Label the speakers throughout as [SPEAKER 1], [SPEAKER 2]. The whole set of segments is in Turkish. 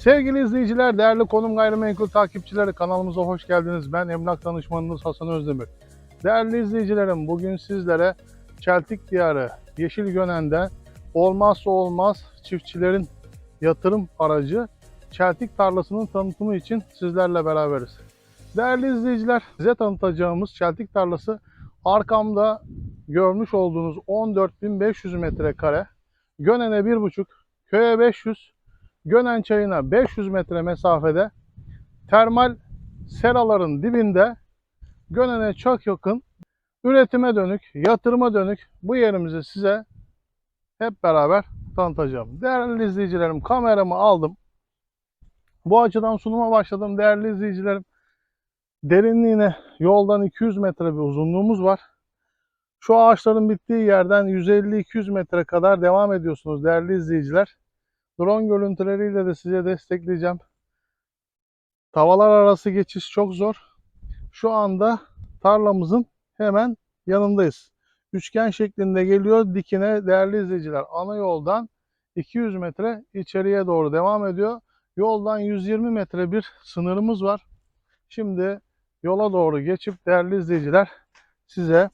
[SPEAKER 1] Sevgili izleyiciler, değerli konum gayrimenkul takipçileri kanalımıza hoş geldiniz. Ben emlak danışmanınız Hasan Özdemir. Değerli izleyicilerim, bugün sizlere Çeltik Diyarı Yeşil Gönen'de olmazsa olmaz çiftçilerin yatırım aracı Çeltik tarlasının tanıtımı için sizlerle beraberiz. Değerli izleyiciler, size tanıtacağımız Çeltik tarlası arkamda görmüş olduğunuz 14.500 metrekare, Gönen'e 1.5, köye 500, Gönen çayına 500 metre mesafede termal seraların dibinde Gönen'e çok yakın üretime dönük, yatırıma dönük bu yerimizi size hep beraber tanıtacağım. Değerli izleyicilerim kameramı aldım. Bu açıdan sunuma başladım değerli izleyicilerim. Derinliğine yoldan 200 metre bir uzunluğumuz var. Şu ağaçların bittiği yerden 150-200 metre kadar devam ediyorsunuz değerli izleyiciler. Drone görüntüleriyle de size destekleyeceğim. Tavalar arası geçiş çok zor. Şu anda tarlamızın hemen yanındayız. Üçgen şeklinde geliyor dikine değerli izleyiciler. Ana yoldan 200 metre içeriye doğru devam ediyor. Yoldan 120 metre bir sınırımız var. Şimdi yola doğru geçip değerli izleyiciler size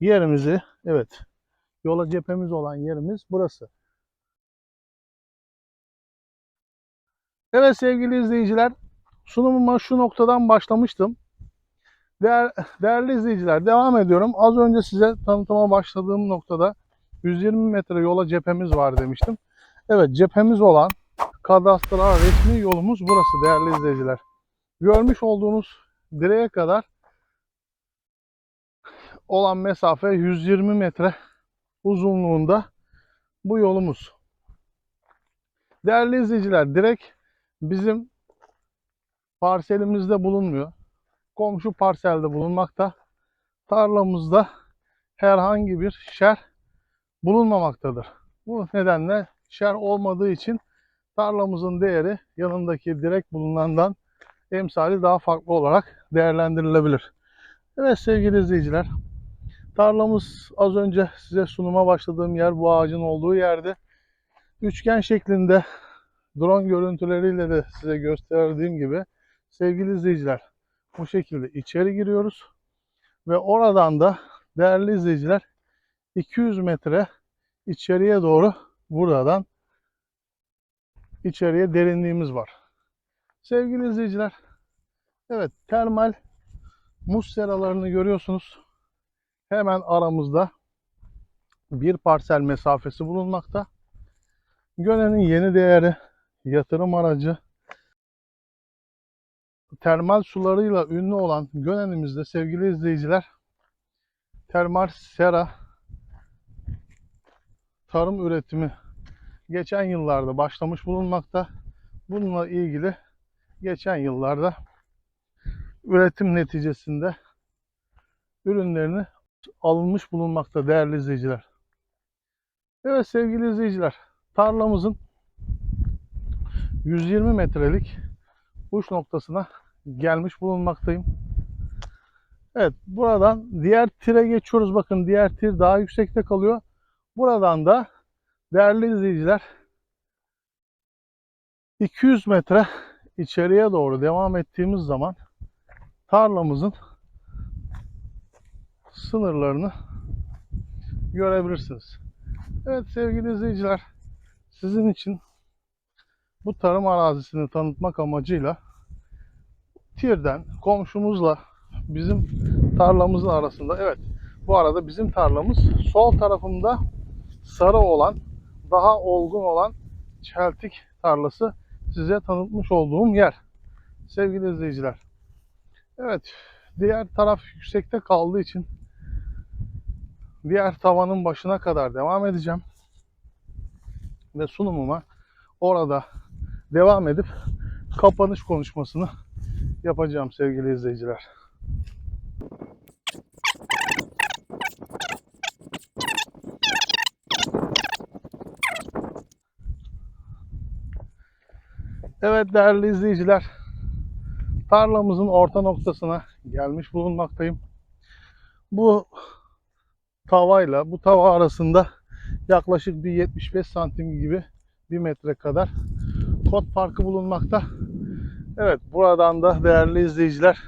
[SPEAKER 1] yerimizi evet yola cephemiz olan yerimiz burası. Evet sevgili izleyiciler, sunumuma şu noktadan başlamıştım. Değer, değerli izleyiciler, devam ediyorum. Az önce size tanıtıma başladığım noktada 120 metre yola cephemiz var demiştim. Evet, cephemiz olan kadastral resmi yolumuz burası değerli izleyiciler. Görmüş olduğunuz direğe kadar olan mesafe 120 metre uzunluğunda bu yolumuz. Değerli izleyiciler, direk bizim parselimizde bulunmuyor. Komşu parselde bulunmakta. Tarlamızda herhangi bir şer bulunmamaktadır. Bu nedenle şer olmadığı için tarlamızın değeri yanındaki direk bulunandan emsali daha farklı olarak değerlendirilebilir. Evet sevgili izleyiciler, tarlamız az önce size sunuma başladığım yer bu ağacın olduğu yerde. Üçgen şeklinde drone görüntüleriyle de size gösterdiğim gibi sevgili izleyiciler bu şekilde içeri giriyoruz ve oradan da değerli izleyiciler 200 metre içeriye doğru buradan içeriye derinliğimiz var. Sevgili izleyiciler evet termal muz seralarını görüyorsunuz. Hemen aramızda bir parsel mesafesi bulunmakta. Gönen'in yeni değeri yatırım aracı termal sularıyla ünlü olan Gönen'imizde sevgili izleyiciler termal sera tarım üretimi geçen yıllarda başlamış bulunmakta. Bununla ilgili geçen yıllarda üretim neticesinde ürünlerini alınmış bulunmakta değerli izleyiciler. Evet sevgili izleyiciler tarlamızın 120 metrelik uç noktasına gelmiş bulunmaktayım. Evet buradan diğer tire geçiyoruz. Bakın diğer tir daha yüksekte kalıyor. Buradan da değerli izleyiciler 200 metre içeriye doğru devam ettiğimiz zaman tarlamızın sınırlarını görebilirsiniz. Evet sevgili izleyiciler sizin için bu tarım arazisini tanıtmak amacıyla Tir'den komşumuzla bizim tarlamızın arasında evet bu arada bizim tarlamız sol tarafında sarı olan daha olgun olan çeltik tarlası size tanıtmış olduğum yer. Sevgili izleyiciler. Evet diğer taraf yüksekte kaldığı için diğer tavanın başına kadar devam edeceğim. Ve sunumuma orada devam edip kapanış konuşmasını yapacağım sevgili izleyiciler. Evet değerli izleyiciler, tarlamızın orta noktasına gelmiş bulunmaktayım. Bu tavayla bu tava arasında yaklaşık bir 75 santim gibi bir metre kadar kod farkı bulunmakta. Evet buradan da değerli izleyiciler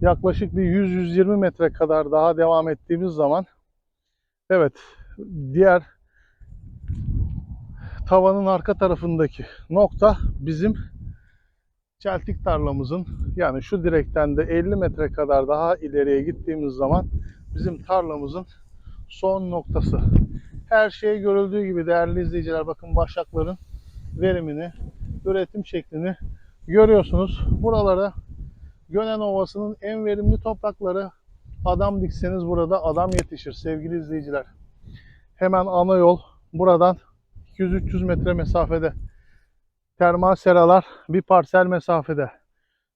[SPEAKER 1] yaklaşık bir 100-120 metre kadar daha devam ettiğimiz zaman evet diğer tavanın arka tarafındaki nokta bizim çeltik tarlamızın yani şu direkten de 50 metre kadar daha ileriye gittiğimiz zaman bizim tarlamızın son noktası. Her şey görüldüğü gibi değerli izleyiciler bakın başakların verimini, üretim şeklini görüyorsunuz. Buralara Gönen Ovası'nın en verimli toprakları adam dikseniz burada adam yetişir sevgili izleyiciler. Hemen ana yol buradan 200-300 metre mesafede. Termal seralar bir parsel mesafede.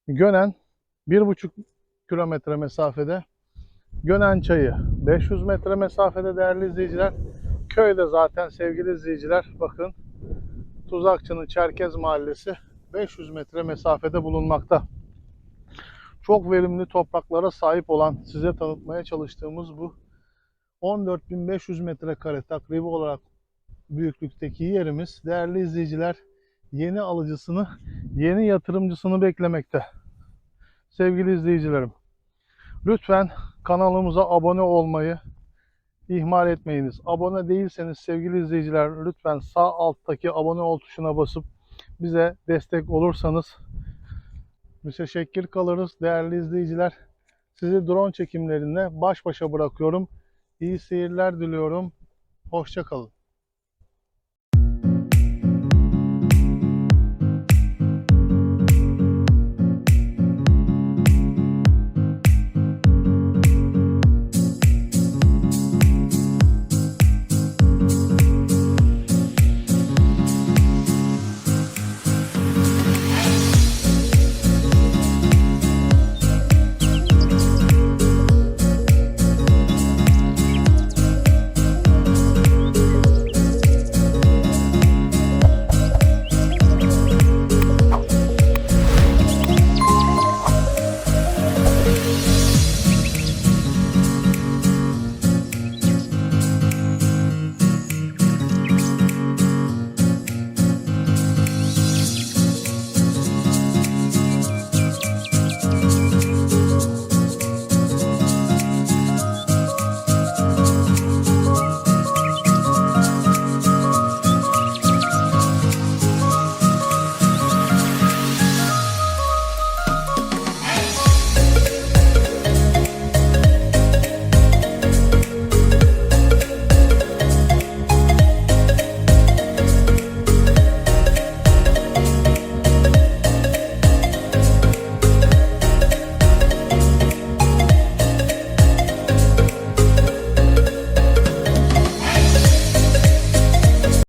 [SPEAKER 1] Gönen 1,5 kilometre mesafede. Gönen çayı 500 metre mesafede değerli izleyiciler. Köyde zaten sevgili izleyiciler bakın Tuzakçı'nın Çerkez Mahallesi 500 metre mesafede bulunmakta. Çok verimli topraklara sahip olan size tanıtmaya çalıştığımız bu 14.500 metrekare takribi olarak büyüklükteki yerimiz değerli izleyiciler yeni alıcısını, yeni yatırımcısını beklemekte. Sevgili izleyicilerim, lütfen kanalımıza abone olmayı ihmal etmeyiniz. Abone değilseniz sevgili izleyiciler lütfen sağ alttaki abone ol tuşuna basıp bize destek olursanız müteşekkir kalırız değerli izleyiciler. Sizi drone çekimlerinde baş başa bırakıyorum. İyi seyirler diliyorum. Hoşça kalın.